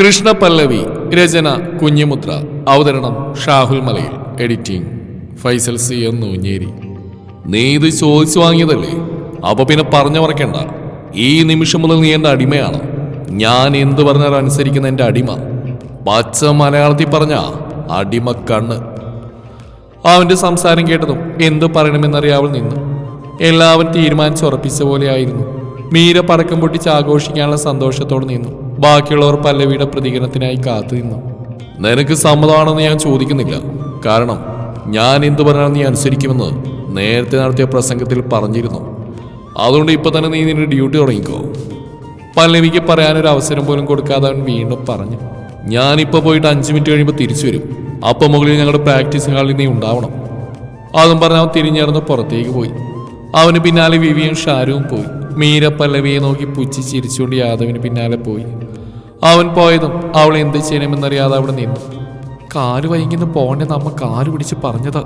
കൃഷ്ണ പല്ലവി രചന കുഞ്ഞിമുദ്ര അവതരണം ഷാഹുൽ മലയിൽ. Editing Faisal C എന്ന് ഊഞ്ഞേരി നീ ഇത് ചോദിച്ചു വാങ്ങിയതല്ലേ? അപ്പൊ പിന്നെ പറഞ്ഞു മറക്കണ്ട. ഈ നിമിഷം മുതൽ നീ എന്റെ അടിമയാണ്. ഞാൻ എന്ത് പറഞ്ഞാലും അനുസരിക്കുന്ന എന്റെ അടിമ. പച്ച മലയാളത്തിൽ പറഞ്ഞ അടിമ കണ്ണ്. അവന്റെ സംസാരം കേട്ടതും എന്തു പറയണമെന്നറിയാവൾ നിന്നു. എല്ലാവരും തീരുമാനിച്ചുറപ്പിച്ച പോലെയായിരുന്നു മീര പടക്കം പൊട്ടിച്ച് ആഘോഷിക്കാനുള്ള സന്തോഷത്തോടെ നിന്നു. ബാക്കിയുള്ളവർ പല്ലവിയുടെ പ്രതികരണത്തിനായി കാത്തു നിന്നു. നിനക്ക് സമ്മതമാണെന്ന് ഞാൻ ചോദിക്കുന്നില്ല. കാരണം ഞാൻ എന്തു പറഞ്ഞാൽ നീ അനുസരിക്കുമെന്ന് നേരത്തെ നടത്തിയ പ്രസംഗത്തിൽ പറഞ്ഞിരുന്നു. അതുകൊണ്ട് ഇപ്പൊ തന്നെ നീ നിന്റെ ഡ്യൂട്ടി തുടങ്ങിക്കോ. പല്ലവിക്ക് പറയാനൊരു അവസരം പോലും കൊടുക്കാതെ അവൻ വീണ്ടും പറഞ്ഞു. ഞാനിപ്പോൾ പോയിട്ട് അഞ്ച് മിനിറ്റ് കഴിയുമ്പോൾ തിരിച്ചു വരും. അപ്പൊ മുകളിൽ ഞങ്ങളുടെ പ്രാക്ടീസ് ഹാളിൽ നീ ഉണ്ടാവണം. അതും പറഞ്ഞ് അവൻ തിരിഞ്ഞിറന്ന് പുറത്തേക്ക് പോയി. അവന് പിന്നാലെ വിവിയും ഷാരുവും പോയി. മീര പല്ലവിയെ നോക്കി പുച്ചി ചിരിച്ചുകൊണ്ട് യാദവിന് പിന്നാലെ പോയി. അവൻ പോയതും അവൾ എന്ത് ചെയ്യണമെന്നറിയാതെ അവിടെ നിന്നു. കാൽ വൈകുന്ന പോകണ്ടേ നമ്മ കാൽ പിടിച്ച് പറഞ്ഞതാ.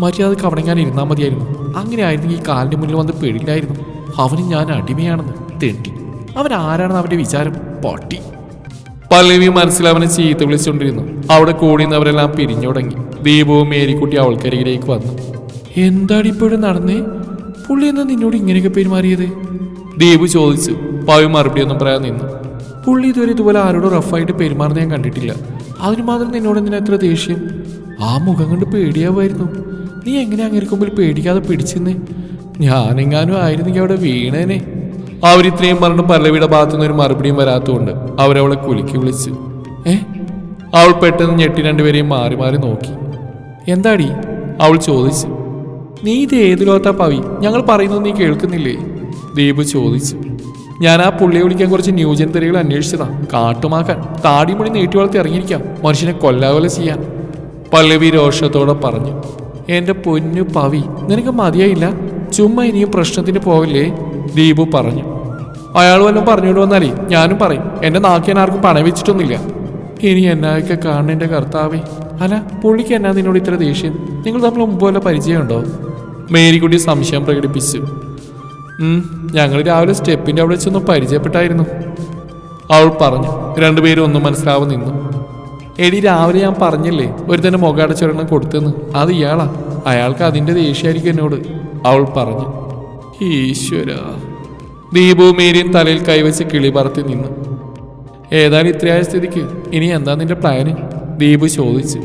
മര്യാദയ്ക്ക് അവിടെ ഞാൻ ഇരുന്നാൽ മതിയായിരുന്നു. അങ്ങനെ ആയിരുന്നെങ്കിൽ ഈ കാലിന്റെ മുന്നിൽ വന്ന് പേടില്ലായിരുന്നു അവന് ഞാൻ അടിമയാണെന്ന് തെണ്ടി. അവൻ ആരാണെന്ന് അവന്റെ വിചാരം പൊട്ടി. പല്ലവി മനസ്സിൽ അവനെ ചീത്ത വിളിച്ചുകൊണ്ടിരുന്നു. അവിടെ കൂടിയുന്നവരെല്ലാം പിരിഞ്ഞു തുടങ്ങി. ദീപവും മേരിക്കുട്ടി അവൾക്കരികിലേക്ക് വന്നു. എന്താണ് ഇപ്പോഴും നടന്നേ? പുള്ളി എന്താ നിന്നോട് ഇങ്ങനെയൊക്കെ പെരുമാറിയത്? ദേവു ചോദിച്ചു. പവി മറുപടി ഒന്നും പറയാൻ നിന്നു. പുള്ളി ഇതുവരെ ഇതുപോലെ ആരോടും റഫായിട്ട് പെരുമാറുന്ന ഞാൻ കണ്ടിട്ടില്ല. അതിന് മാത്രം നിന്നോട് എന്തിനാ എത്ര ദേഷ്യം? ആ മുഖം കൊണ്ട് പേടിയാവായിരുന്നു നീ എങ്ങനെ അങ്ങനെ മുമ്പിൽ പേടിക്കാതെ പിടിച്ചെന്ന്? ഞാനെങ്ങാനും ആയിരുന്നെങ്കിൽ അവിടെ വീണേനെ. അവരിത്രയും പറഞ്ഞു പല്ലവിയുടെ ഭാഗത്തുനിന്ന് ഒരു മറുപടിയും വരാത്തതുകൊണ്ട് അവരവളെ കുലുക്കി വിളിച്ചു. ഏ? അവൾ പെട്ടെന്ന് ഞെട്ടി രണ്ടുപേരെയും മാറി മാറി നോക്കി. എന്താടി? അവൾ ചോദിച്ചു. നീ ഇത് ഏത് ലോകത്താ പവി? ഞങ്ങൾ പറയുന്നത് നീ കേൾക്കുന്നില്ലേ? ദീപു ചോദിച്ചു. ഞാൻ ആ പുള്ളിയെ വിളിക്കാൻ കുറച്ച് ന്യൂജൻ തെരികൾ അന്വേഷിച്ചതാ. കാട്ടുമാക്കാൻ. താടിമുടി നീട്ടി വളർത്തി ഇറങ്ങിയിരിക്കാം. മനുഷ്യനെ കൊല്ലാകൊല ചെയ്യാൻ. പല്ലവി രോഷത്തോടെ പറഞ്ഞു. എന്റെ പൊന്നു പവി നിനക്ക് മതിയായില്ല? ചുമ്മാ ഇനിയും പ്രശ്നത്തിന് പോവില്ലേ ദീപു പറഞ്ഞു. അയാൾ വല്ലതും പറഞ്ഞുകൊണ്ട് വന്നാലേ ഞാനും പറയും. എന്റെ നാക്കിയാൻ ആർക്കും പണം വെച്ചിട്ടൊന്നുമില്ല. ഇനി എന്നായൊക്കെ കാണുന്ന എന്റെ കർത്താവേ. അല്ല പുള്ളിക്ക് എന്നാ നിന്നോട് ഇത്ര ദേഷ്യം? നിങ്ങൾ തമ്മിൽ മുമ്പ് വല്ല പരിചയമുണ്ടോ? മേരിക്കുട്ടി സംശയം പ്രകടിപ്പിച്ചു. ഞങ്ങൾ രാവിലെ സ്റ്റെപ്പിന്റെ അവിടെ വെച്ചൊന്ന് പരിചയപ്പെട്ടായിരുന്നു. അവൾ പറഞ്ഞു രണ്ടുപേരും ഒന്നും മനസ്സിലാവും നിന്നു. എടി രാവിലെ ഞാൻ പറഞ്ഞില്ലേ ഒരു തന്നെ മുഖടച്ചൊരെണ്ണം കൊടുത്തെന്ന്. അത് ഇയാളാ. അയാൾക്ക് അതിന്റെ ദേഷ്യമായിരിക്കും എന്നോട്. അവൾ പറഞ്ഞു ഈശ്വര. ദീപു മേരിയും തലയിൽ കൈവച്ച് കിളി പറത്തി നിന്നു. ഏതായാലും ഇത്രയായ സ്ഥിതിക്ക് ഇനി എന്താ നിന്റെ പ്ലാന്? ദീപു ചോദിച്ചു.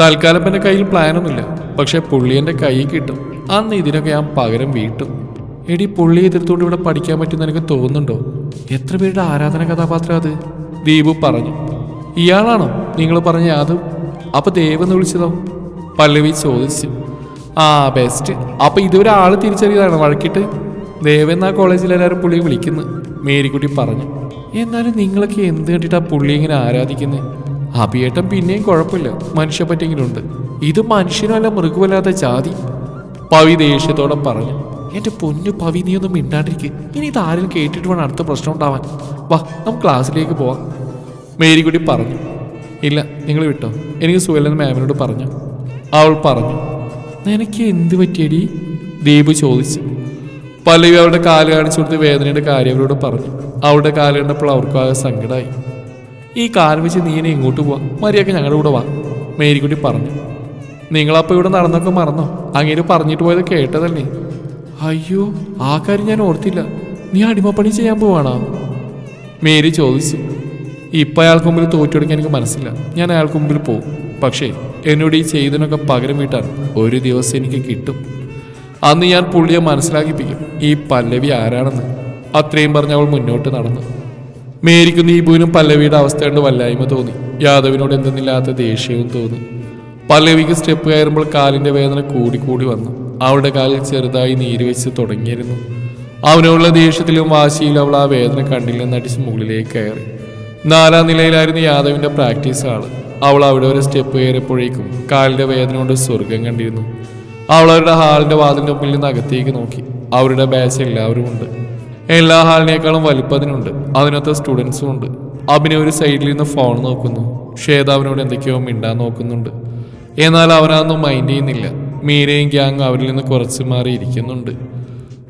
തൽക്കാലം എന്റെ കയ്യിൽ പ്ലാനൊന്നുമില്ല പക്ഷെ പുള്ളി എന്റെ കൈ കിട്ടും. അന്ന് ഇതിനൊക്കെ ഞാൻ പകരം വീട്ടും. എടി പുള്ളി എതിർത്തുകൊണ്ട് ഇവിടെ പഠിക്കാൻ പറ്റുമെന്ന് എനിക്ക് തോന്നുന്നുണ്ടോ? എത്ര പേരുടെ ആരാധന കഥാപാത്രം അത്? ദീപു പറഞ്ഞു. ഇയാളാണോ? നിങ്ങൾ പറഞ്ഞ യാദവ്? അപ്പൊ ദേവെന്ന് വിളിച്ചതോ? പല്ലവി ചോദിച്ചു. ആ ബെസ്റ്റ് അപ്പൊ ഇതുവരെ ആൾ തിരിച്ചറിയതാണ് വഴക്കിട്ട്? ദേവെന്നാ കോളേജിൽ എല്ലാവരും പുള്ളിയെ വിളിക്കുന്നു. മേരിക്കുട്ടി പറഞ്ഞു. എന്നാലും നിങ്ങളൊക്കെ എന്ത് കണ്ടിട്ടാ പുള്ളി ഇങ്ങനെ ആരാധിക്കുന്നത് അഭിയേട്ടം പിന്നെയും കുഴപ്പമില്ല. മനുഷ്യപ്പറ്റെങ്കിലുണ്ട് ഇത് മനുഷ്യനല്ല മൃഗമല്ലാത്ത ജാതി. പവി ദേഷ്യത്തോടെ പറഞ്ഞു എന്റെ പൊന്നു പവി നീ ഒന്നും മിണ്ടാണ്ടിരിക്കുക ഇനി ഇത് ആരും കേട്ടിട്ട് വേണം അടുത്ത പ്രശ്നം ഉണ്ടാവാൻ. വാ നമുക്ക് ക്ലാസ്സിലേക്ക് പോവാം. മേരിക്കുട്ടി പറഞ്ഞു ഇല്ല നിങ്ങൾ വിട്ടോ. എനിക്ക് സുഖല്ലെന്ന് മാമിനോട് പറഞ്ഞു അവൾ പറഞ്ഞു നിനക്ക് എന്ത് പറ്റിയടി? ദീപു ചോദിച്ചു. പല്ലവി അവളുടെ കാൽ കാണിച്ചു കൊടുത്ത് വേദനയുടെ കാര്യം അവരോട് പറഞ്ഞു. അവളുടെ കാൽ കണ്ടപ്പോൾ അവർക്കും ആകെ സങ്കടമായി ഈ കാൽ വെച്ച് നീ എന്നെ ഇങ്ങോട്ട് പോവാ? മര്യാദയ്ക്ക് ഞങ്ങളുടെ കൂടെ വാ മേരിക്കുട്ടി പറഞ്ഞു. നിങ്ങളപ്പോൾ ഇവിടെ നടന്നൊക്കെ മറന്നോ? അങ്ങേര് പറഞ്ഞിട്ട് പോയത് കേട്ടതല്ലേ? അയ്യോ ആ കാര്യം ഞാൻ ഓർത്തില്ല. നീ അടിമപ്പണി ചെയ്യാൻ പോവാണോ? മേരി ചോദിച്ചു. ഇപ്പം അയാൾക്ക് മുമ്പിൽ തോറ്റുകൊടുക്കാൻ എനിക്ക് മനസ്സില്ല. ഞാൻ അയാൾക്ക് മുമ്പിൽ പോകും പക്ഷേ എന്നോട് ഈ ചെയ്തതിനൊക്കെ പകരം വീട്ടാൻ ഒരു ദിവസം എനിക്ക് കിട്ടും. അന്ന് ഞാൻ പുള്ളിയെ മനസ്സിലാക്കിപ്പിക്കും. ഈ പല്ലവി ആരാണെന്ന്. അത്രയും പറഞ്ഞ് അവൾ മുന്നോട്ട് നടന്നു. മേരിക്കും ദീപുവിനും പല്ലവിയുടെ അവസ്ഥ കണ്ട് വല്ലായ്മ തോന്നി. യാദവിനോട് എന്തെന്നില്ലാത്ത ദേഷ്യവും തോന്നി. പല്ലവിക്ക് സ്റ്റെപ്പ് കയറുമ്പോൾ കാലിന്റെ വേദന കൂടി കൂടി വന്നു. അവളുടെ കാലിൽ ചെറുതായി നീര് വെച്ച് തുടങ്ങിയിരുന്നു. അവനുള്ള ദേഷ്യത്തിലും വാശിയിലും അവൾ ആ വേദന കണ്ടില്ലെന്ന് അടിച്ച് മുകളിലേക്ക് കയറി. നാലാം നിലയിലായിരുന്നു യാദവിന്റെ പ്രാക്ടീസ് ആൾ അവൾ അവിടെ ഒരു സ്റ്റെപ്പ് കയറിയപ്പോഴേക്കും കാലിന്റെ വേദന കൊണ്ട് സ്വർഗം കണ്ടിരുന്നു. അവൾ അവരുടെ ഹാളിന്റെ വാതിലിന്റെ മുമ്പിൽ നിന്ന് അകത്തേക്ക് നോക്കി. അവരുടെ ബാച്ച് എല്ലാവരും ഉണ്ട്. എല്ലാ ഹാളിനേക്കാളും വലിപ്പതിനുണ്ട് അതിനകത്ത് സ്റ്റുഡൻസും ഉണ്ട്. അഭിനയ ഒരു സൈഡിൽ നിന്ന് ഫോൺ നോക്കുന്നു. ശ്വേതാവിനോട് എന്തൊക്കെയോ മിണ്ടാൻ നോക്കുന്നുണ്ട്. എന്നാൽ അവരാന്നും മൈൻഡ് ചെയ്യുന്നില്ല. മീരയും ഗ്യാങ് അവരിൽ നിന്ന് കുറച്ച് മാറിയിരിക്കുന്നുണ്ട്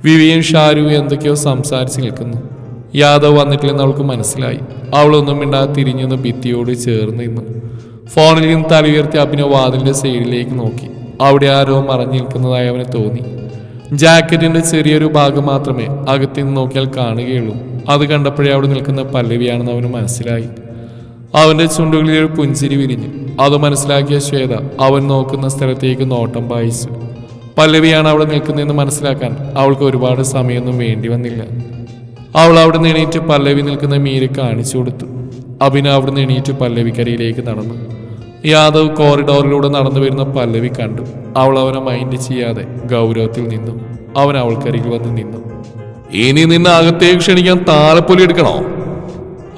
വിവിയും ഷാരുവും എന്തൊക്കെയോ സംസാരിച്ച് നിൽക്കുന്നു. യാദവ് വന്നിട്ടില്ലെന്ന് അവൾക്ക് മനസ്സിലായി. അവളൊന്നും മിണ്ടാതെ തിരിഞ്ഞെന്ന് ഭിത്തിയോട് ചേർന്ന് നിന്നു. ഫോണിൽ നിന്ന് തല ഉയർത്തി അഭിനവ് വാതിലിന്റെ സൈഡിലേക്ക് നോക്കി. അവിടെ ആരോ മറഞ്ഞു നിൽക്കുന്നതായി അവന് തോന്നി. ജാക്കറ്റിന്റെ ചെറിയൊരു ഭാഗം മാത്രമേ അകത്തു നിന്ന് നോക്കിയാൽ കാണുകയുള്ളൂ. അത് കണ്ടപ്പോഴേ അവിടെ നിൽക്കുന്ന പല്ലവിയാണെന്ന് അവന് മനസ്സിലായി. അവന്റെ ചുണ്ടുകളിൽ ഒരു പുഞ്ചിരി വിരിഞ്ഞു. അത് മനസ്സിലാക്കിയ ശ്വേത അവൻ നോക്കുന്ന സ്ഥലത്തേക്ക് നോട്ടം പായിച്ചു. പല്ലവിയാണ് അവിടെ നിൽക്കുന്നതെന്ന് മനസ്സിലാക്കാൻ അവൾക്ക് ഒരുപാട് സമയമൊന്നും വേണ്ടി വന്നില്ല. അവൾ അവിടെ എണീറ്റ് പല്ലവി നിൽക്കുന്ന മീരെ കാണിച്ചു കൊടുത്തു. അഭിന അവിടെ എണീറ്റ് പല്ലവിക്കരയിലേക്ക് നടന്നു. യാദവ് കോറിഡോറിലൂടെ നടന്നു വരുന്ന പല്ലവി കണ്ടു. അവൾ അവനെ മൈൻഡ് ചെയ്യാതെ ഗൗരവത്തിൽ നിന്നു. അവൻ അവൾക്കരികിൽ വന്ന് നിന്നു. ഇനി നിന്നെ അകത്തേക്ക് ക്ഷണിക്കാൻ താലപ്പൊലി എടുക്കണോ?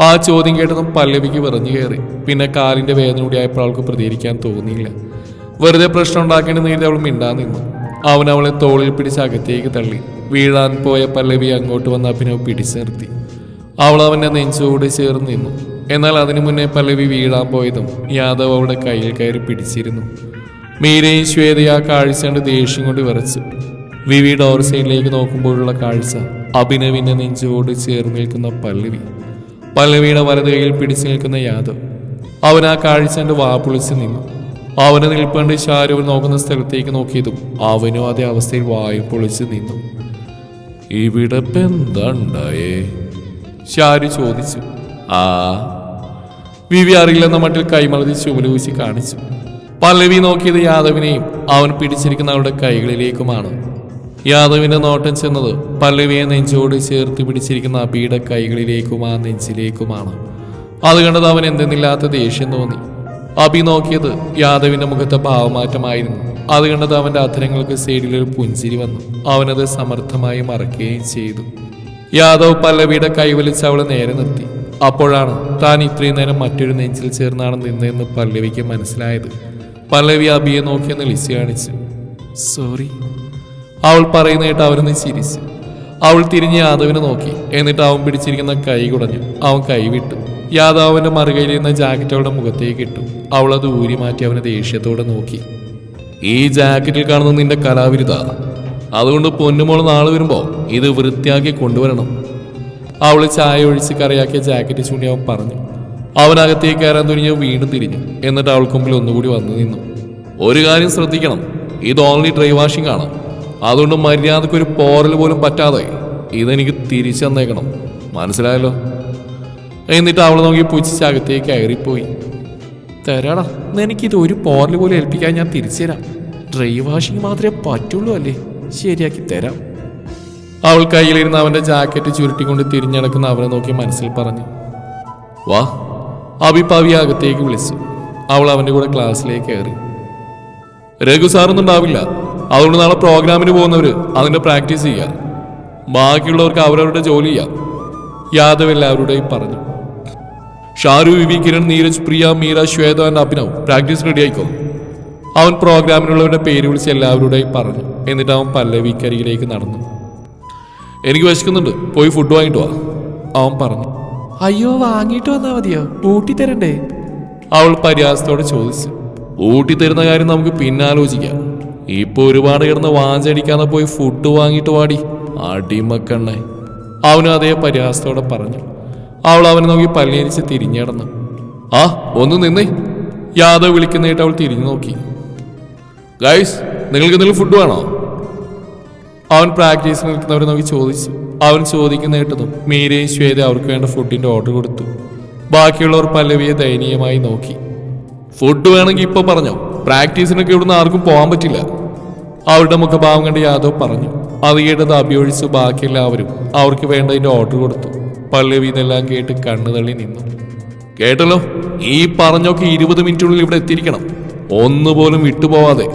ആ ചോദ്യം കേട്ടതും പല്ലവിക്ക് വിറഞ്ഞു കയറി. പിന്നെ കാലിന്റെ വേദന കൂടിയായപ്പോൾ അവൾക്ക് പ്രതികരിക്കാൻ തോന്നിയില്ല. വെറുതെ പ്രശ്നം ഉണ്ടാക്കേണ്ടി നേരിട്ട് അവൾ മിണ്ടാൻ നിന്നു. അവൻ അവളെ തോളിൽ പിടിച്ച് അകത്തേക്ക് തള്ളി. വീഴാൻ പോയ പല്ലവി അങ്ങോട്ട് വന്ന അഭിനവ് പിടിച്ചു നിർത്തി. അവൾ അവന്റെ നെഞ്ചോട് ചേർന്ന് നിന്നു. എന്നാൽ അതിനു മുന്നേ പല്ലവി വീഴാൻ പോയതും യാദവ് അവളുടെ കയ്യിൽ കയറി പിടിച്ചിരുന്നു. മീരയും ശ്വേതയും ആ കാഴ്ച കണ്ട് ദേഷ്യം കൊണ്ട് വിറച്ചു. വിവി ഡോർ സൈഡിലേക്ക് നോക്കുമ്പോഴുള്ള കാഴ്ച അഭിനവിന്റെ നെഞ്ചോട് ചേർന്ന് നിൽക്കുന്ന പല്ലവി. പല്ലവിയുടെ വലത് കൈയിൽ പിടിച്ചു നിൽക്കുന്ന യാദവ്. അവൻ ആ കാഴ്ച വാ വാപ്പൊളിച്ച് നിന്നു. അവന് നിൽപ്പണ്ട് ഷാരൂഖ് നോക്കുന്ന സ്ഥലത്തേക്ക് നോക്കിയതും അവനും അതേ അവസ്ഥയിൽ വായു പൊളിച്ച് നിന്നു. ഇവിടെ എന്താ ഉണ്ടായേ ഷാരു ചോദിച്ചു. ആ. വിവി അറിയില്ലെന്ന മട്ടിൽ കൈമളതി ചുമലൂച്ചി കാണിച്ചു. പല്ലവി നോക്കിയത് യാദവിനെയും അവൻ പിടിച്ചിരിക്കുന്ന അവരുടെ കൈകളിലേക്കുമാണ്. യാദവിന്റെ നോട്ടം ചെന്നത് പല്ലവിയെ നെഞ്ചോട് ചേർത്ത് പിടിച്ചിരിക്കുന്ന അബിയുടെ കൈകളിലേക്കും ആ നെഞ്ചിലേക്കുമാണ്. അത് കണ്ടത് അവൻ എന്തെന്നില്ലാത്ത ദേഷ്യം തോന്നി. അബി നോക്കിയത് യാദവിന്റെ മുഖത്തെ ഭാവമാറ്റമായിരുന്നു. അത് കണ്ടത് അവന്റെ അധരങ്ങൾക്ക് സൈഡിലൊരു പുഞ്ചിരി വന്നു. അവനത് സമർത്ഥമായി മറക്കുകയും ചെയ്തു. യാദവ് പല്ലവിയുടെ കൈവലിച്ച് അവളെ നേരെ നിർത്തി. അപ്പോഴാണ് താൻ ഇത്രയും നേരം മറ്റൊരു നെഞ്ചിൽ ചേർന്നാണ് നിന്നതെന്ന് പല്ലവിക്ക് മനസ്സിലായത്. പല്ലവി അബിയെ നോക്കിയെന്ന് ലിസി കാണിച്ചു. സോറി അവൾ പറയുന്ന കേട്ട് അവരൊന്ന് ചിരിച്ചു. അവൾ തിരിഞ്ഞ് യാദവിനെ നോക്കി. എന്നിട്ട് അവൻ പിടിച്ചിരിക്കുന്ന കൈ കുടഞ്ഞു. അവൻ കൈവിട്ടു യാദവ് അവന്റെ മറുകയിൽ നിന്ന് ജാക്കറ്റ് അവളുടെ മുഖത്തേക്ക് ഇട്ടു. അവൾ അത് ഊരി മാറ്റി അവനെ ദേഷ്യത്തോടെ നോക്കി. ഈ ജാക്കറ്റിൽ കാണുന്ന നിന്റെ കലാവിരുത അതുകൊണ്ട് പൊന്നുമോൾ നാളെ വരുമ്പോൾ ഇത് വൃത്തിയാക്കി കൊണ്ടുവരണം. അവൾ ചായ ഒഴിച്ച് കറിയാക്കിയ ജാക്കറ്റ് ചൂണ്ടി അവൻ പറഞ്ഞു. അവനകത്തേക്ക് കയറാൻ തുനിഞ്ഞ് വീണ്ടും തിരിഞ്ഞു. എന്നിട്ട് അവൾക്ക് മുമ്പിൽ ഒന്നുകൂടി വന്നു നിന്നു. ഒരു കാര്യം ശ്രദ്ധിക്കണം. ഇത് ഓൺലി ഡ്രൈ വാഷിംഗ് ആണ്. അതുകൊണ്ട് മര്യാദയ്ക്ക് ഒരു പോറൽ പോലും പറ്റാതെ ഇതെനിക്ക് തിരിച്ചു തന്നേക്കണം. മനസ്സിലായല്ലോ? എന്നിട്ട് അവൾ നോക്കി പുച്ഛിച്ചകത്തേക്ക് കയറിപ്പോയി. തരാടാ എനിക്കിത് ഒരു പോറൽ പോലും ഏൽപ്പിക്കാൻ ഞാൻ തിരിച്ചു തരാം. ഡ്രൈ വാഷിംഗ് മാത്രമേ പറ്റുള്ളൂ അല്ലേ? ശരിയാക്കി തരാം. അവൾ കയ്യിലിരുന്ന് അവന്റെ ജാക്കറ്റ് ചുരുട്ടിക്കൊണ്ട് തിരിഞ്ഞടക്കുന്ന അവനെ നോക്കി മനസ്സിൽ പറഞ്ഞു. വാ. അഭിപാവി അകത്തേക്ക് വിളിച്ചു. അവൾ അവന്റെ കൂടെ ക്ലാസ്സിലേക്ക് കയറി. രഘു സാറൊന്നും ഉണ്ടാവില്ല. അതുകൊണ്ട് നാളെ പ്രോഗ്രാമിന് പോകുന്നവർ അതിന്റെ പ്രാക്ടീസ് ചെയ്യുക ബാക്കിയുള്ളവർക്ക് അവരവരുടെ ജോലി ചെയ്യാം. യാദവ് എല്ലാവരുടെയും പറഞ്ഞു. Sharu V Kiran Neeraj Priya Meera Shweta and Abhinav practice ready ആയിക്കോ? അവൻ പ്രോഗ്രാമിനുള്ളവരുടെ പേര് വിളിച്ച് എല്ലാവരുടെയും പറഞ്ഞു. എന്നിട്ട് അവൻ പല്ലവിക്കരികിലേക്ക് നടന്നു. എനിക്ക് വിശക്കുന്നുണ്ട്. പോയി ഫുഡ് വാങ്ങിട്ട് വാ. അവൻ പറഞ്ഞു. അയ്യോ വാങ്ങിയിട്ട് വന്നാ മതിയോ? ഊട്ടി തരണ്ടേ? അവൾ പരിഹാസത്തോടെ ചോദിച്ചു. ഊട്ടി തരുന്ന കാര്യം നമുക്ക് പിന്നാലോചിക്കാം ഇപ്പൊ ഒരുപാട് കിടന്ന് വാഞ്ചടിക്കാതെ പോയി ഫുഡ് വാങ്ങിയിട്ട് വാടി. അടിമക്കണ്ണേ അവനും അതേ പരിഹാസത്തോടെ പറഞ്ഞു. അവൾ അവനെ നോക്കി പല്ലിയരിച്ച് തിരിഞ്ഞടന്നു ആ ഒന്ന് നിന്നേ. യാദവ് വിളിക്കുന്നതായിട്ട് അവൾ തിരിഞ്ഞു നോക്കി. ഗൈസ് നിങ്ങൾക്ക് എന്തെങ്കിലും ഫുഡ് വേണോ? അവൻ പ്രാക്ടീസ് നിൽക്കുന്നവരെ നോക്കി ചോദിച്ചു. അവൻ ചോദിക്കുന്ന മീരയും ശ്വേത അവർക്ക് വേണ്ട ഫുഡിന്റെ ഓർഡർ കൊടുത്തു. ബാക്കിയുള്ളവർ പല്ലവിയെ ദയനീയമായി നോക്കി. ഫുഡ് വേണമെങ്കിൽ ഇപ്പൊ പറഞ്ഞോ? പ്രാക്ടീസിനൊക്കെ ഇവിടുന്ന് ആർക്കും പോകാൻ പറ്റില്ല. അവരുടെ മുഖഭാവം കണ്ട് യാദവ് പറഞ്ഞു അത് കേട്ടത് അഭിയൊഴിച്ച് ബാക്കിയെല്ലാവരും അവർക്ക് വേണ്ടതിന്റെ ഓർഡർ കൊടുത്തു. പല്ലവി ഇതെല്ലാം കേട്ട് കണ്ണു തള്ളി നിന്നു. കേട്ടല്ലോ ഈ പറഞ്ഞൊക്കെ ഇരുപത് മിനിറ്റിനുള്ളിൽ ഇവിടെ എത്തിയിരിക്കണം. ഒന്നുപോലും വിട്ടുപോവാതെ.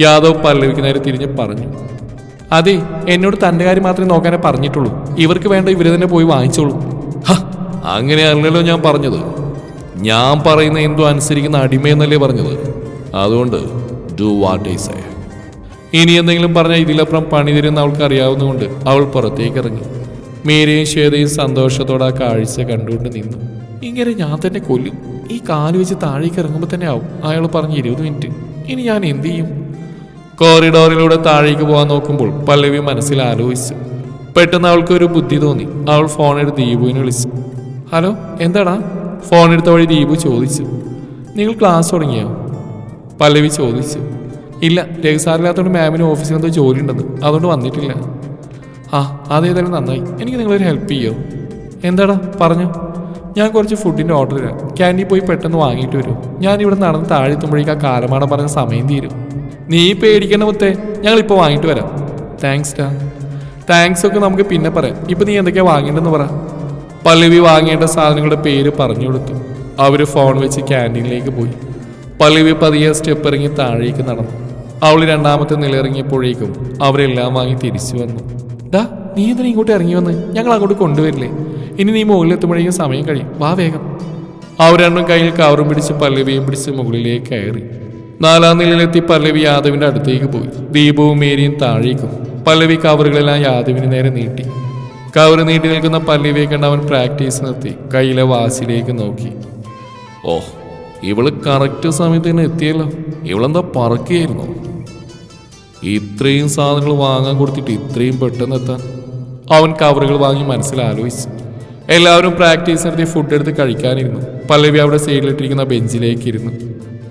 യാദവ് പല്ലവിക്ക് നേരെ തിരിഞ്ഞ് പറഞ്ഞു അതെ എന്നോട് തന്റെ കാര്യം മാത്രമേ നോക്കാനേ പറഞ്ഞിട്ടുള്ളൂ. ഇവർക്ക് വേണ്ട ഇവരെ തന്നെ പോയി വാങ്ങിച്ചോളൂ. അങ്ങനെയല്ലല്ലോ ഞാൻ പറഞ്ഞത്. ഞാൻ പറയുന്ന എന്തോ അനുസരിക്കുന്ന അടിമയെന്നല്ലേ പറഞ്ഞത്. അതുകൊണ്ട് ഡു വാട്ട് ഐ സേ ഇനി എന്തെങ്കിലും പറഞ്ഞാൽ ഇതിലപ്പുറം പണി തരുന്ന അവൾക്ക് അറിയാവുന്നതുകൊണ്ട് അവൾ പുറത്തേക്ക് ഇറങ്ങി. മീരയും ശ്വേതയും സന്തോഷത്തോടെ ആ കാഴ്ച കണ്ടുകൊണ്ട് നിന്നു. ഇങ്ങനെ ഞാൻ തന്നെ കൊല്ലും. ഈ കാൽ വെച്ച് താഴേക്ക് ഇറങ്ങുമ്പോൾ തന്നെ ആവും. അയാൾ പറഞ്ഞ് ഇരുപത് മിനിറ്റ്. ഇനി ഞാൻ എന്തു ചെയ്യും? കോറിഡോറിലൂടെ താഴേക്ക് പോകാൻ നോക്കുമ്പോൾ പല്ലവി മനസ്സിൽ ആലോചിച്ചു. പെട്ടെന്ന് അവൾക്ക് ഒരു ബുദ്ധി തോന്നി. അവൾ ഫോൺ എടുത്ത് ദീപുവിനെ വിളിച്ചു. ഹലോ എന്താടാ? ഫോൺ എടുത്ത വഴി ദീപു ചോദിച്ചു. നിങ്ങൾ ക്ലാസ് തുടങ്ങിയോ? പല്ലവി ചോദിച്ചു. ഇല്ല രഹസാറില്ലാത്തതുകൊണ്ട് മാമിന് ഓഫീസിൽ എന്തോ ജോലി ഉണ്ടെന്ന്. അതുകൊണ്ട് വന്നിട്ടില്ല. ആ അതേതായാലും നന്നായി. എനിക്ക് നിങ്ങളൊരു ഹെൽപ്പ് ചെയ്യോ? എന്താടാ പറഞ്ഞു? ഞാൻ കുറച്ച് ഫുഡിന്റെ ഓർഡർ തരാം ക്യാന്റീൻ പോയി പെട്ടെന്ന് വാങ്ങിയിട്ട് വരും. ഞാൻ ഇവിടെ നടന്ന് താഴെ എത്തുമ്പോഴേക്കും ആ കാലമാടം പറഞ്ഞ സമയം തീരും. നീ പേടിക്കണ്ട മുത്തേ ഞങ്ങളിപ്പോൾ വാങ്ങിയിട്ട് വരാം. താങ്ക്സ് ഡാ താങ്ക്സ് ഒക്കെ നമുക്ക് പിന്നെ പറയാം. ഇപ്പം നീ എന്തൊക്കെയാ വാങ്ങേണ്ടതെന്ന് പറ. പല്ലവി വാങ്ങേണ്ട സാധനങ്ങളുടെ പേര് പറഞ്ഞു കൊടുത്തു. അവർ ഫോൺ വെച്ച് ക്യാന്റീനിലേക്ക് പോയി. പല്ലവി പതിയെ സ്റ്റെപ്പ് ഇറങ്ങി താഴേക്ക് നടന്നു. അവൾ രണ്ടാമത്തെ നിലയിറങ്ങിയപ്പോഴേക്കും അവരെല്ലാം വാങ്ങി തിരിച്ചു വന്നു. ഡാ നീ എന്തിനാ ഇങ്ങോട്ട് ഇറങ്ങി വന്ന്? ഞങ്ങൾ അങ്ങോട്ട് കൊണ്ടുവരില്ലേ? ഇനി നീ മുകളിലെത്തുമ്പോഴേക്കും സമയം കഴിയും. വാ വേഗം. അവർ രണ്ടും കയ്യിൽ കവറും പിടിച്ച് പല്ലവിയും പിടിച്ച് മുകളിലേക്ക് കയറി. നാലാം നിലയിലെത്തി പല്ലവി യാദവിന്റെ അടുത്തേക്ക് പോയി. ദീപവും മേരിയും താഴേക്കും. പല്ലവി കവറുകളെല്ലാം യാദവിന് നേരെ നീട്ടി. കവറ് നീട്ടി നിൽക്കുന്ന പല്ലവിയെ കണ്ട് അവൻ പ്രാക്ടീസ് നിർത്തി. കയ്യിലെ വാസിലേക്ക് നോക്കി. ഓ ഇവൾ കറക്റ്റ് സമയത്ത് തന്നെ എത്തിയല്ലോ. ഇവളെന്താ പറക്കുകയായിരുന്നു. ഇത്രയും സാധനങ്ങൾ വാങ്ങാൻ കൊടുത്തിട്ട് ഇത്രയും പെട്ടെന്ന് എത്താൻ. അവൻ കവറുകൾ വാങ്ങി മനസ്സിലാലോചിച്ചു. എല്ലാവരും പ്രാക്ടീസ് നടത്തി ഫുഡ് എടുത്ത് കഴിക്കാനിരുന്നു. പല്ലവി അവിടെ സൈഡിലിട്ടിരിക്കുന്ന ബെഞ്ചിലേക്ക് ഇരുന്നു.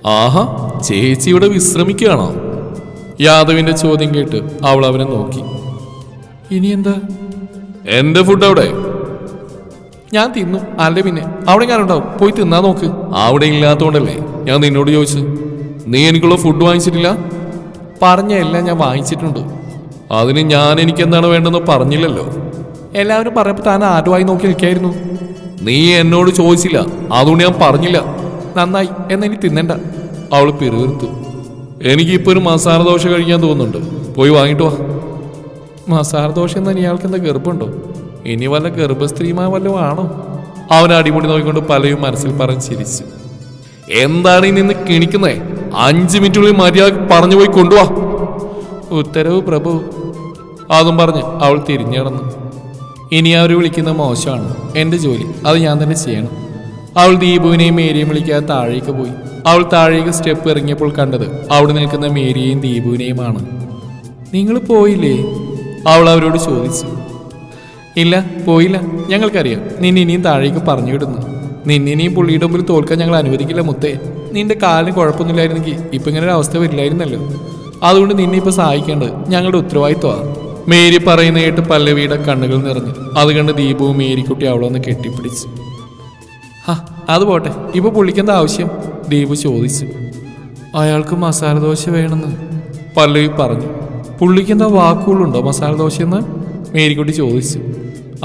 ആഹാ ചേച്ചി ഇവിടെ വിശ്രമിക്കുകയാണോ? യാദവിന്റെ ചോദ്യം കേട്ട് അവൾ അവനെ നോക്കി. ഇനി എന്താ എന്റെ ഫുഡ് അവിടെ? ഞാൻ തിന്നു. അല്ല പിന്നെ? അവിടെ ഞാനുണ്ടാവും പോയി തിന്നാ നോക്ക്. അവിടെ ഇല്ലാത്തോണ്ടല്ലേ ഞാൻ നിന്നോട് ചോദിച്ചു നീ എനിക്കുള്ള ഫുഡ് വാങ്ങിച്ചിട്ടില്ല? പറഞ്ഞ എല്ലാം ഞാൻ വാങ്ങിച്ചിട്ടുണ്ട്. അതിന് ഞാൻ എനിക്ക് എന്താണ് വേണ്ടെന്ന് പറഞ്ഞില്ലല്ലോ. എല്ലാവരും പറഞ്ഞപ്പോൾ താൻ ആരുമായി നോക്കി നിൽക്കായിരുന്നു. നീ എന്നോട് ചോദിച്ചില്ല. അതുകൊണ്ട് ഞാൻ പറഞ്ഞില്ല. നന്നായി. എന്നാ ഇനി തിന്നണ്ട. അവൾ പിറുവിറുത്തു എനിക്കിപ്പോ ഒരു മസാല ദോശ കഴിക്കാൻ തോന്നുന്നുണ്ട്. പോയി വാങ്ങിട്ട് വാ. മസാല ദോശ എന്ന് ഇയാൾക്ക് എന്താ ഗർഭമുണ്ടോ? ഇനി വല്ല ഗർഭസ്ത്രീമാ വല്ലതും ആണോ? അവൻ അടിമുടി നോക്കിക്കൊണ്ട് പലയും മനസ്സിൽ പറഞ്ഞ് ചിരിച്ചു. എന്താണ് ഈ നിന്ന് കിണിക്കുന്നേ അഞ്ച് മിനിറ്റുള്ളിൽ മര്യാദ പറഞ്ഞു പോയി കൊണ്ടുവാ. ഉത്തരവ് പ്രഭു. അതും പറഞ്ഞ് അവൾ തിരിഞ്ഞു കിടന്നു ഇനി അവർ വിളിക്കുന്ന മോശമാണ് എന്റെ ജോലി. അത് ഞാൻ തന്നെ ചെയ്യണം. അവൾ ദീപുവിനെയും മേരിയും വിളിക്കാതെ താഴേക്ക് പോയി. അവൾ താഴേക്ക് സ്റ്റെപ്പ് ഇറങ്ങിയപ്പോൾ കണ്ടത് അവിടെ നിൽക്കുന്ന മേരിയെയും ദീപുവിനെയുമാണ്. നിങ്ങൾ പോയില്ലേ? അവൾ അവരോട് ചോദിച്ചു. ഇല്ല പോയില്ല. ഞങ്ങൾക്കറിയാം. നിന്നെ ഇനിയും താഴേക്ക് പറഞ്ഞു വിടുന്നു നിന്നെ ഇനിയും പുള്ളിയുടെ മുമ്പിൽ തോൽക്കാൻ ഞങ്ങൾ അനുവദിക്കില്ല മുത്തേ. നിന്റെ കാലിന് കുഴപ്പമൊന്നുമില്ലായിരുന്നെങ്കിൽ ഇപ്പം ഇങ്ങനെ ഒരു അവസ്ഥ വരില്ലായിരുന്നല്ലോ. അതുകൊണ്ട് നിന്നെ ഇപ്പം സഹായിക്കേണ്ടത് ഞങ്ങളുടെ ഉത്തരവാദിത്വമാണ് മേരി പറയുന്ന കേട്ട് പല്ലവിയുടെ കണ്ണുകൾ നിറഞ്ഞു. അത് കണ്ട് ദീപവും മേരിക്കുട്ടി അവളൊന്ന് കെട്ടിപ്പിടിച്ചു. ഹാ അത് പോട്ടെ. ഇപ്പൊ പുള്ളിക്കെന്താ ആവശ്യം? ദീപു ചോദിച്ചു. അയാൾക്ക് മസാല ദോശ വേണമെന്ന്. പല്ലവി പറഞ്ഞു. പുള്ളിക്കെന്താ വാക്കുകളുണ്ടോ മസാല ദോശ എന്ന് മേരിക്കുട്ടി ചോദിച്ചു.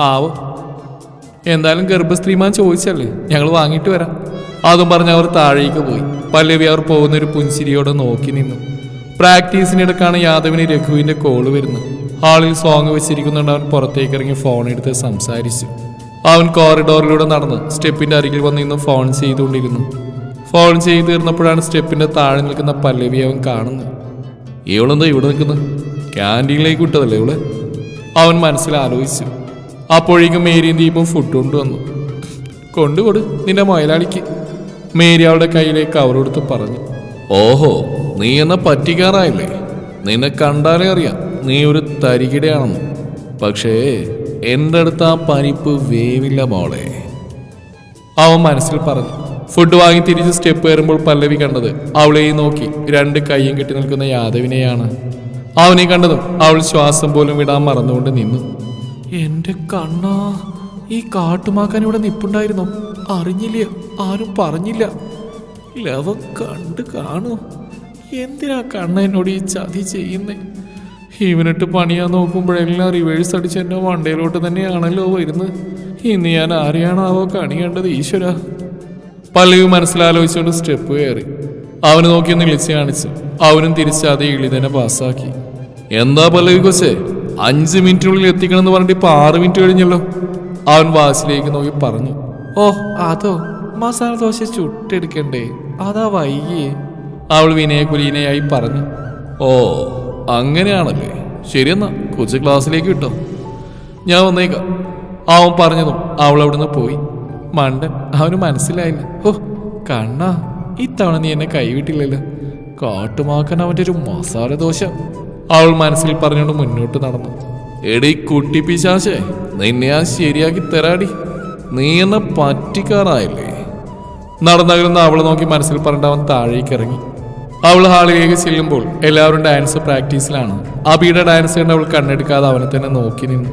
ആവോ. എന്തായാലും ഗർഭസ്ത്രീമാൻ ചോദിച്ചല്ലേ? ഞങ്ങൾ വാങ്ങിയിട്ട് വരാം. അതും പറഞ്ഞ് അവർ താഴേക്ക് പോയി. പല്ലവി അവർ പോകുന്ന ഒരു പുഞ്ചിരിയോടെ നോക്കി നിന്നു. പ്രാക്ടീസിനിടക്കാണ് യാദവിന് രഘുവിന്റെ കോൾ വരുന്നത്. ഹാളിൽ സോങ് വെച്ചിരിക്കുന്നുണ്ട് അവൻ പുറത്തേക്ക് ഇറങ്ങി ഫോൺ എടുത്ത് സംസാരിച്ചു. അവൻ കോറിഡോറിലൂടെ നടന്ന് സ്റ്റെപ്പിന്റെ അരികിൽ വന്ന് ഇന്ന് ഫോൺ ചെയ്തുകൊണ്ടിരുന്നു. ഫോൺ ചെയ്ത് തീർന്നപ്പോഴാണ് സ്റ്റെപ്പിന്റെ താഴെ നിൽക്കുന്ന പല്ലവി അവൻ കാണുന്നത്. ഇവളെന്താ ഇവിടെ നിൽക്കുന്നത്? ക്യാന്റീനിലേക്ക് വിട്ടതല്ലേ ഇവൾ? അവൻ മനസ്സിൽ ആലോചിച്ചു. അപ്പോഴേക്കും മേരിയും ദീപും ഫുഡ് കൊണ്ടുവന്നു കൊണ്ടുകൊടു നിന്റെ മൊയലാളിക്ക്. മേരി അവളുടെ കയ്യിലേക്ക് കവർ കൊടുത്ത് പറഞ്ഞു. ഓഹോ നീ എന്ന പറ്റിക്കാറായില്ലേ നിന്നെ കണ്ടാലേ അറിയാം നീ ഒരു തരികിടയാണെന്ന്. പക്ഷേ എന്റെ അടുത്ത് ആ പരിപ്പ് വേവില്ല മോളെ. അവൻ മനസ്സിൽ പറഞ്ഞു. ഫുഡ് വാങ്ങി തിരിച്ച് സ്റ്റെപ്പ് കയറുമ്പോൾ പല്ലവി കണ്ടത് അവളെയും നോക്കി രണ്ട് കൈയും കെട്ടി നിൽക്കുന്ന യാദവിനെയാണ്. അവനെ കണ്ടതും അവൾ ശ്വാസം പോലും വിടാൻ മറന്നുകൊണ്ട് നിന്നു. എന്റെ കണ്ണാ ഈ കാട്ടുമാക്കാൻ ഇവിടെ നിപ്പുണ്ടായിരുന്നു. അറിഞ്ഞില്ല? ആരും പറഞ്ഞില്ല. ലവ കണ്ട് കാണൂ. എന്തിനാ കണ്ണ എന്നോട് ഈ ചതി ചെയ്യുന്നേ? ഇവനിട്ട് പണിയാൻ നോക്കുമ്പോഴെല്ലാം റിവേഴ്സ് അടിച്ച് എന്നെ വണ്ടയിലോട്ട് തന്നെയാണല്ലോ വരുന്നത്. ഇന്ന് ഞാൻ ആരെയാണാവോ കണിയേണ്ടത് ഈശ്വര. പല്ലവി മനസ്സിലാലോചിച്ചുകൊണ്ട് സ്റ്റെപ്പ് കയറി. അവന് നോക്കിയൊന്ന് വിളിച്ച് കാണിച്ചു. അവനും തിരിച്ച് അതേ ഇളി തന്നെ പാസ്സാക്കി എന്താ പല്ലവി കൊച്ചേ? അഞ്ച് മിനിറ്റിനുള്ളിൽ എത്തിക്കണം എന്ന് പറഞ്ഞിട്ട് ഇപ്പൊ ആറ് മിനിറ്റ് കഴിഞ്ഞല്ലോ. അവൻ വാസിലേക്ക് നോക്കി പറഞ്ഞു ഓ അതോ? മസാല ദോശ ചുട്ടെടുക്കണ്ടേ? അതാ വൈകിയേ. അവൾ വിനയ കുലീനയായി പറഞ്ഞു ഓ അങ്ങനെയാണല്ലേ? ശരിയെന്നാ കൊച്ചു ക്ലാസ്സിലേക്ക് വിട്ടോ. ഞാൻ വന്നേക്കാം. അവൻ പറഞ്ഞതും അവൾ അവിടുന്ന് പോയി. മണ്ടൻ അവന് മനസ്സിലായില്ല. ഓ കണ്ണാ ഇത്തവണ നീ എന്നെ കൈവിട്ടില്ലല്ലോ. കാട്ടുമാക്കാൻ അവന്റെ ഒരു മസാല ദോശ അവൾ മനസ്സിൽ പറഞ്ഞുകൊണ്ട് മുന്നോട്ട് നടന്നു. എടി കുട്ടി പിശാശേ നിന്നെ ഞാൻ ശരിയാക്കി തരാടി. നീ എന്ന പറ്റിക്കാറായില്ലേ. നടന്നകലുന്ന അവളെ നോക്കി മനസ്സിൽ പറഞ്ഞിട്ട് അവൻ താഴേക്ക് ഇറങ്ങി. അവൾ ഹാളിലേക്ക് ചെല്ലുമ്പോൾ എല്ലാവരും ഡാൻസ് പ്രാക്ടീസിലാണ് അബിയുടെ ഡാൻസ് കണ്ട് അവൾ കണ്ണെടുക്കാതെ അവനെ തന്നെ നോക്കി നിന്നു.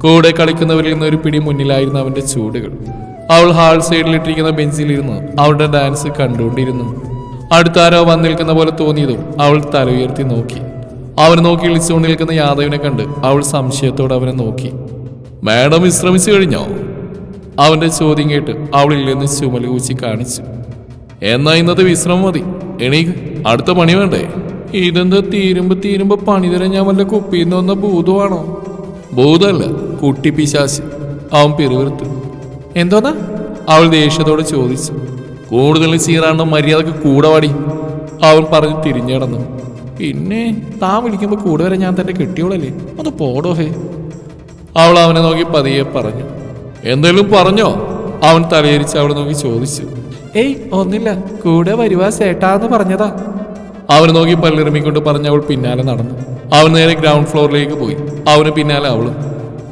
കൂടെ കളിക്കുന്നവരിൽ നിന്ന് ഒരു പിടി മുന്നിലായിരുന്നു അവന്റെ ചൂടുകൾ. അവൾ ഹാൾ സൈഡിലിട്ടിരിക്കുന്ന ബെഞ്ചിലിരുന്ന് അവളുടെ ഡാൻസ് കണ്ടുകൊണ്ടിരുന്നു. അടുത്താരോ വന്നിരിക്കുന്ന പോലെ തോന്നിയതും അവൾ തല ഉയർത്തി നോക്കി. അവനെ നോക്കി വിളിച്ചുകൊണ്ട് നിൽക്കുന്ന യാദവിനെ കണ്ട് അവൾ സംശയത്തോടെ അവനെ നോക്കി. മാഡം വിശ്രമിച്ചു കഴിഞ്ഞോ? അവന്റെ ചോദ്യം കേട്ട് അവളില്ലെന്ന് ചുമല കൂച്ചി കാണിച്ചു. എന്നാ ഇന്നത്തെ വിശ്രമം മതി. എണീക്ക്. അടുത്ത പണി വേണ്ടേ? ഇതെന്താ തീരുമ്പോ തീരുമ്പോ പണി തരാൻ ഞാൻ വല്ല കുപ്പിയിൽ നിന്ന് വന്ന ഭൂതമാണോ? ഭൂതമല്ല കുട്ടി പിശാശ് അവൻ പിറുവിറുത്തു എന്തോന്നാ? അവൾ ദേഷ്യത്തോടെ ചോദിച്ചു. കൂടുതൽ ചീറാണ്ട് മര്യാദയ്ക്ക് കൂടെ വാടി. അവൻ പറഞ്ഞ് തിരിഞ്ഞടന്നു പിന്നെ താൻ വിളിക്കുമ്പോൾ കൂടെ വരെ ഞാൻ തന്നെ കിട്ടിയോളല്ലേ? അത് പോടോ ഹേ. അവൾ അവനെ നോക്കി പതിയെ പറഞ്ഞു. എന്തെങ്കിലും പറഞ്ഞോ? അവൻ തലയിരിച്ച് അവളെ നോക്കി ചോദിച്ചു. ഏയ് ഒന്നില്ല കൂടെ വരുവാ സേട്ടാന്ന് പറഞ്ഞതാ. അവൻ നോക്കി പല്ലിറമിക്കൊണ്ട് പറഞ്ഞ് അവൾ പിന്നാലെ നടന്നു. അവൻ നേരെ ഗ്രൗണ്ട് ഫ്ലോറിലേക്ക് പോയി. അവന് പിന്നാലെ അവളും.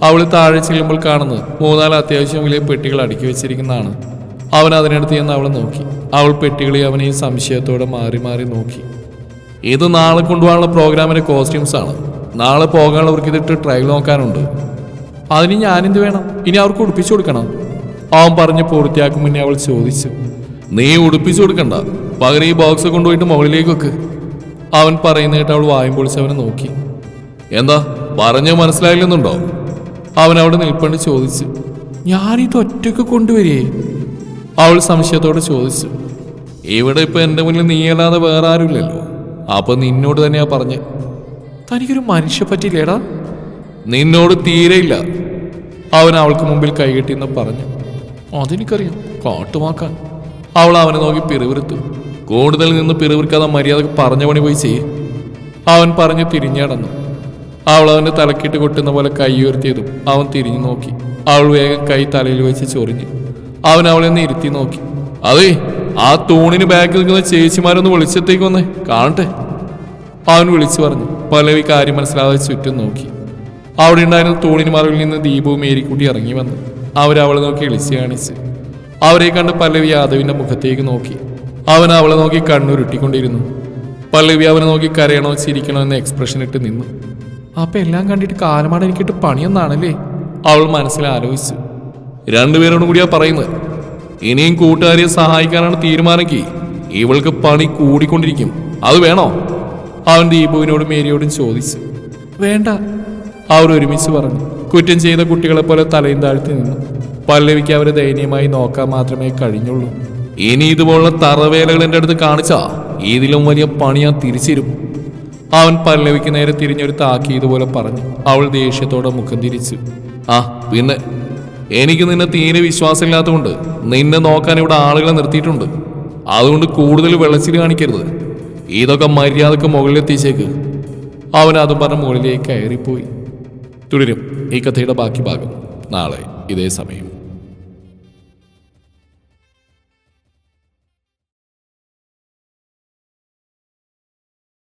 അവൾ താഴെ ചെല്ലുമ്പോൾ കാണുന്നത് മൂന്നാൽ അത്യാവശ്യം വലിയ പെട്ടികൾ അടുക്കി വെച്ചിരിക്കുന്നതാണ്. അവൻ അതിനടുത്ത് ചെന്ന് അവളെ നോക്കി. അവൾ പെട്ടികളെ അവനെ സംശയത്തോടെ മാറി മാറി നോക്കി. ഇത് നാളെ കൊണ്ടുപോകാനുള്ള പ്രോഗ്രാമിന്റെ കോസ്റ്റ്യൂംസ് ആണ്. നാളെ പോകാനുള്ളവർക്ക് ഇതിട്ട് ട്രയൽ നോക്കാനുണ്ട്. അതിന് ഞാനെന്ത് വേണം? ഇനി അവർക്ക് ഉടുപ്പിച്ചു കൊടുക്കണം? അവൻ പറഞ്ഞ് പൂർത്തിയാക്കും മുന്നേ അവൾ ചോദിച്ചു. നീ ഉടുപ്പിച്ചു കൊടുക്കണ്ട. പകരം ഈ ബോക്സ് കൊണ്ടുപോയിട്ട് മുകളിലേക്ക് വെക്ക്. അവൻ പറയുന്ന കേട്ട് അവൾ വായും പൊളിച്ച് അവനെ നോക്കി. എന്താ? പറഞ്ഞ മനസ്സിലായില്ലെന്നുണ്ടോ? അവൻ അവിടെ നിൽപ്പണ്ട് ചോദിച്ചു. ഞാനിത് ഒറ്റയ്ക്ക് കൊണ്ടുവരികേ അവൾ സംശയത്തോടെ ചോദിച്ചു. ഇവിടെ ഇപ്പൊ എന്റെ മുന്നിൽ നീയല്ലാതെ വേറെ ആരുമില്ലല്ലോ. അപ്പൊ നിന്നോട് തന്നെയാ പറഞ്ഞ്. തനിക്കൊരു മനുഷ്യ പറ്റില്ലേടാ നിന്നോട് തീരെയില്ല. അവൻ അവൾക്ക് മുമ്പിൽ കൈകെട്ടിന്ന് പറഞ്ഞു. അതെനിക്കറിയാം. കാട്ടുമാക്കാൻ അവൾ അവനെ നോക്കി പിറുവിറുത്തു കൂടുതൽ നിന്ന് പിറുവിറുക്കാതെ മര്യാദയ്ക്ക് പറഞ്ഞ പണി പോയി ചെയ്യ്. അവൻ പറഞ്ഞ് തിരിഞ്ഞടന്നു അവൾ അവന്റെ തലക്കിട്ട് കൊട്ടുന്ന പോലെ കൈ ഉയർത്തിയതും അവൻ തിരിഞ്ഞു നോക്കി. അവൾ വേഗം കൈ തലയിൽ വെച്ച് ചൊറിഞ്ഞു. അവൻ അവളെ ഒന്ന് ഇരുത്തി നോക്കി. അതെ ആ തൂണിന് ബാക്കിൽ നിൽക്കുന്ന ചേച്ചിമാരൊന്ന് വിളിച്ചത്തേക്ക് വന്നേ കാണട്ടെ. അവൻ വിളിച്ചു പറഞ്ഞു. പലവി കാര്യം മനസ്സിലാതെ ചുറ്റും നോക്കി. അവിടെ ഉണ്ടായിരുന്ന തൂണിന് മറവിൽ നിന്ന് ദീപവും മേരിക്കുട്ടി ഇറങ്ങി വന്നു. അവരവളെ നോക്കി ഇളിച്ചു കാണിച്ച്. അവരെ കണ്ട് പല്ലവി യാദവിന്റെ മുഖത്തേക്ക് നോക്കി. അവൻ അവളെ നോക്കി കണ്ണുരുട്ടിക്കൊണ്ടിരുന്നു. പല്ലവി അവനെ നോക്കി കരയണോ ചിരിക്കണോ എന്ന എക്സ്പ്രഷൻ ഇട്ട് നിന്നു. അപ്പൊ എല്ലാം കണ്ടിട്ട് കാലമാട് എനിക്കിട്ട് പണിയൊന്നാണല്ലേ? അവൾ മനസ്സിൽ ആലോചിച്ചു. രണ്ടുപേരോടും കൂടിയാ പറയുന്നത്. ഇനിയും കൂട്ടുകാരിയെ സഹായിക്കാനാണ് തീരുമാനമെങ്കിൽ ഇവൾക്ക് പണി കൂടിക്കൊണ്ടിരിക്കും. അത് വേണോ? അവൻ ദീപുവിനോടും മേരിയോടും ചോദിച്ചു. വേണ്ട അവർ ഒരുമിച്ച് പറഞ്ഞു. കുറ്റം ചെയ്ത കുട്ടികളെ പോലെ തലയും താഴ്ത്തി നിന്നു. പല്ലവിക്ക് അവരെ ദയനീയമായി നോക്കാൻ മാത്രമേ കഴിഞ്ഞുള്ളൂ. ഇനി ഇതുപോലുള്ള തറവേലകൾ എന്റെ അടുത്ത് കാണിച്ചാ ഇതിലും വലിയ പണി തിരിച്ചിരും. അവൻ പല്ലവിക്ക് നേരെ തിരിഞ്ഞൊരു താക്കിയതുപോലെ പറഞ്ഞു. അവൾ ദേഷ്യത്തോടെ മുഖം തിരിച്ചു. ആ പിന്നെ? എനിക്ക് നിന്നെ തീരെ വിശ്വാസമില്ലാത്തതുകൊണ്ട് നിന്നെ നോക്കാൻ ഇവിടെ ആളുകളെ നിർത്തിയിട്ടുണ്ട്. അതുകൊണ്ട് കൂടുതൽ വെള്ളച്ചിൽ കാണിക്കരുത്. ഇതൊക്കെ മര്യാദയ്ക്ക് മുകളിലെത്തിച്ചേക്ക്. അവൻ അതും പറഞ്ഞ മുകളിലേക്ക് കയറിപ്പോയി. തുടരും ഈ കഥയുടെ ബാക്കി ഭാഗം നാളെ ഇതേ സമയം.